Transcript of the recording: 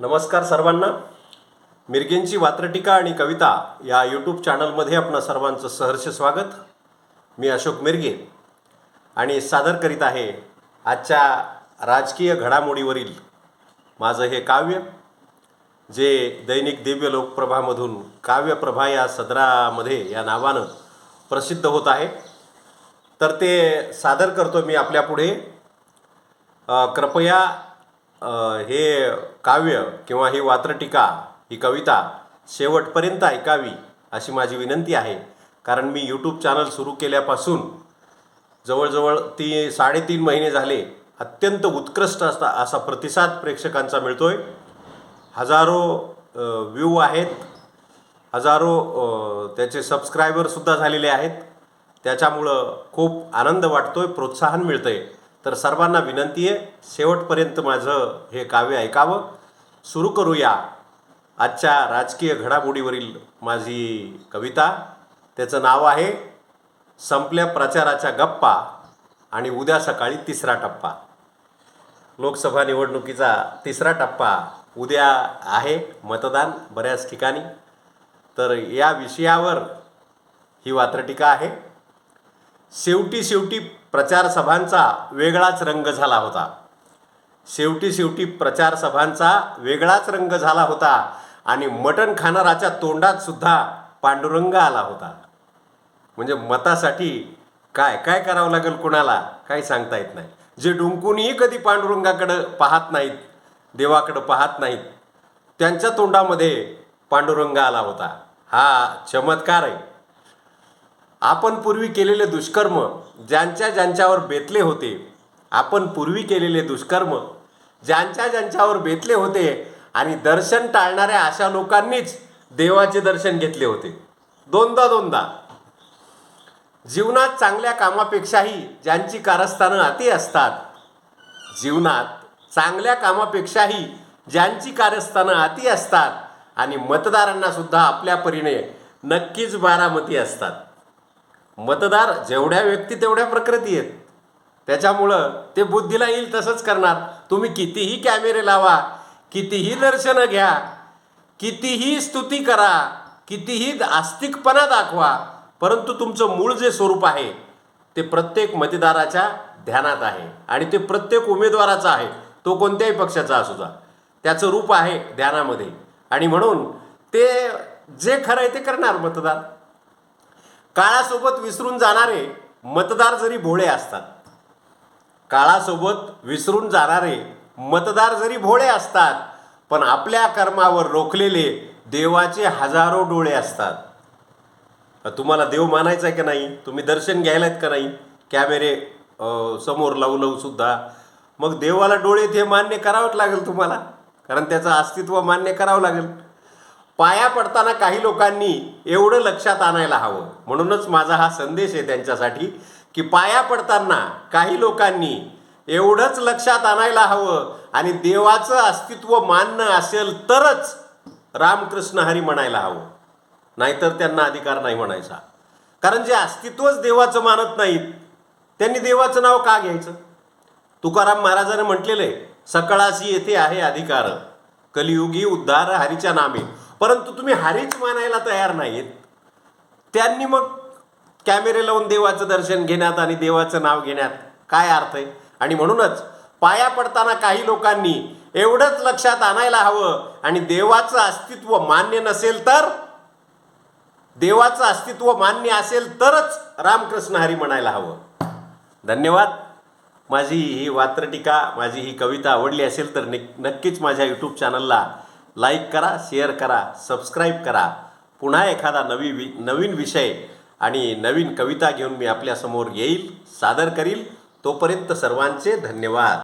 नमस्कार सर्वांना. मिरगेंची वात्रटिका आणि कविता या यूट्यूब चॅनलमध्ये आपणा सर्वांचं सहर्ष स्वागत. मी अशोक मिरगे आणि सादर करीत आहे आजच्या राजकीय घडामोडीवरील माझं हे काव्य जे दैनिक दिव्य लोकप्रभामधून काव्यप्रभा या सदरामध्ये या नावानं प्रसिद्ध होत आहे. तर ते सादर करतो मी आपल्यापुढे. कृपया हे काव्य किंवा ही वात्रटीका ही कविता शेवटपर्यंत ऐकावी अशी माझी विनंती आहे. कारण मी यूट्यूब चॅनल सुरू केल्यापासून जवळजवळ ती साडेतीन महिने झाले अत्यंत उत्कृष्ट असता असा प्रतिसाद प्रेक्षकांचा मिळतोय. हजारो व्ह्यू आहेत. हजारो त्याचे सबस्क्रायबरसुद्धा झालेले आहेत. त्याच्यामुळं खूप आनंद वाटतोय प्रोत्साहन मिळतंय. तर सर्वांना विनंती आहे शेवटपर्यंत माझं हे काव्य ऐकावं. सुरू करूया आजच्या राजकीय घडामोडीवरील माझी कविता. त्याचं नाव आहे संपल्या प्रचाराच्या गप्पा आणि उद्या सकाळी तिसरा टप्पा. लोकसभा निवडणुकीचा तिसरा टप्पा उद्या आहे मतदान बऱ्याच ठिकाणी. तर या विषयावर ही वात्रटिका आहे. शेवटी शेवटी प्रचारसभांचा वेगळाच रंग झाला होता. शेवटी शेवटी प्रचारसभांचा वेगळाच रंग झाला होता आणि मटण खाणाराच्या तोंडात सुद्धा पांडुरंग आला होता. म्हणजे मतासाठी काय काय करावं लागेल कुणाला? काही सांगता येत नाही. जे डुंकूनही कधी पांडुरंगाकडं पाहत नाहीत देवाकडं पाहत नाहीत त्यांच्या तोंडामध्ये पांडुरंग आला होता. हा चमत्कार आहे. आपण पूर्वी केलेले दुष्कर्म ज्यांच्या ज्यांच्यावर बेतले होते आपण पूर्वी केलेले दुष्कर्म ज्यांच्या ज्यांच्यावर बेतले होते आणि दर्शन टाळणाऱ्या अशा लोकांनीच देवाचे दर्शन घेतले होते. दोनदा दोनदा. जीवनात चांगल्या कामापेक्षाही ज्यांची कारस्थानं अति असतात जीवनात चांगल्या कामापेक्षाही ज्यांची कारस्थानं अति असतात आणि मतदारांना सुद्धा आपल्या परीने नक्कीच बारामती असतात. मतदार जेवढ्या व्यक्ती तेवढ्या प्रकृती आहेत. त्याच्यामुळं ते बुद्धीला येईल तसंच करणार. तुम्ही कितीही कॅमेरे लावा कितीही दर्शनं घ्या कितीही स्तुती करा कितीही आस्तिकपणा दाखवा परंतु तुमचं मूळ जे स्वरूप आहे ते प्रत्येक मतदाराच्या ध्यानात आहे आणि ते प्रत्येक उमेदवाराचा आहे. तो कोणत्याही पक्षाचा असू द्या. त्याचं रूप आहे ध्यानामध्ये. आणि म्हणून ते जे खरं आहे ते करणार मतदार. काळासोबत विसरून जाणारे मतदार जरी भोळे असतात काळासोबत विसरून जाणारे मतदार जरी भोळे असतात पण आपल्या कर्मावर रोखलेले देवाचे हजारो डोळे असतात. तुम्हाला देव मानायचा आहे का नाही? तुम्ही दर्शन घ्यायलात का नाही? कॅमेरे समोर लावू लावू सुद्धा. मग देवाला डोळे ते मान्य करावंच लागेल तुम्हाला कारण त्याचं अस्तित्व मान्य करावं लागेल. पाया पडताना काही लोकांनी एवढं लक्षात आणायला हवं. म्हणूनच माझा हा संदेश आहे त्यांच्यासाठी की पाया पडताना काही लोकांनी एवढंच लक्षात आणायला हवं आणि देवाचं अस्तित्व मानणं असेल तरच रामकृष्ण हरी म्हणायला हवं. नाहीतर त्यांना अधिकार नाही म्हणायचा. कारण जे अस्तित्वच देवाचं मानत नाहीत त्यांनी देवाचं नाव का घ्यायचं? तुकाराम महाराजाने म्हटलेलं आहे सकळाशी येथे आहे अधिकार. कलियुगी उद्धार हरीच्या नामे. परंतु तुम्ही हरीच मानायला तयार नाहीत. त्यांनी मग कॅमेरे लावून देवाचं दर्शन घेण्यात आणि देवाचं नाव घेण्यात काय अर्थ आहे? आणि म्हणूनच पाया पडताना काही लोकांनी एवढंच लक्षात आणायला हवं आणि देवाचं अस्तित्व मान्य नसेल तर देवाचं अस्तित्व मान्य असेल तरच रामकृष्ण हरी म्हणायला हवं. धन्यवाद. माझी ही वात्रटिका माझी ही कविता आवडली असेल तर निक नक्कीच माझ्या यूट्यूब चॅनलला लाईक करा शेअर करा सबस्क्राईब करा. पुन्हा एखादा नवी वि नवीन विषय आणि नवीन कविता घेऊन मी आपल्यासमोर येईल सादर करील. तोपर्यंत सर्वांचे धन्यवाद.